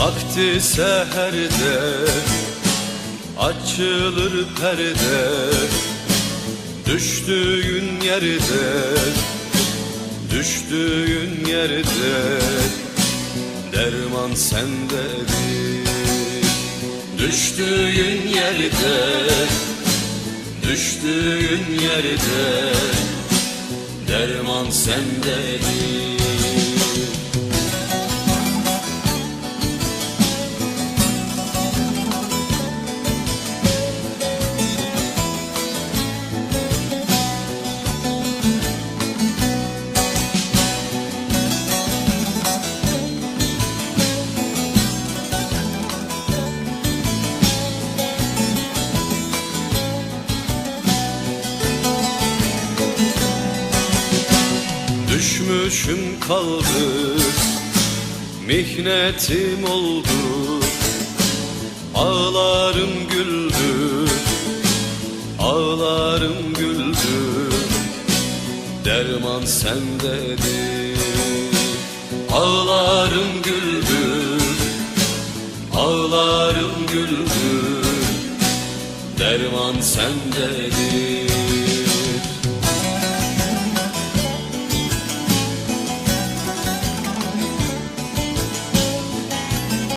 Vakti seherde açılır perde. Düştüğün yerde Düştüğün yerde Derman sendedir Düştüğün yerde Düştüğün yerde Derman sendedir Düşmüşüm kaldı Mihnetim oldu. Ağlarım güldü Ağlarım güldü. Derman sendedir Ağlarım güldü Ağlarım güldü. Derman sendedir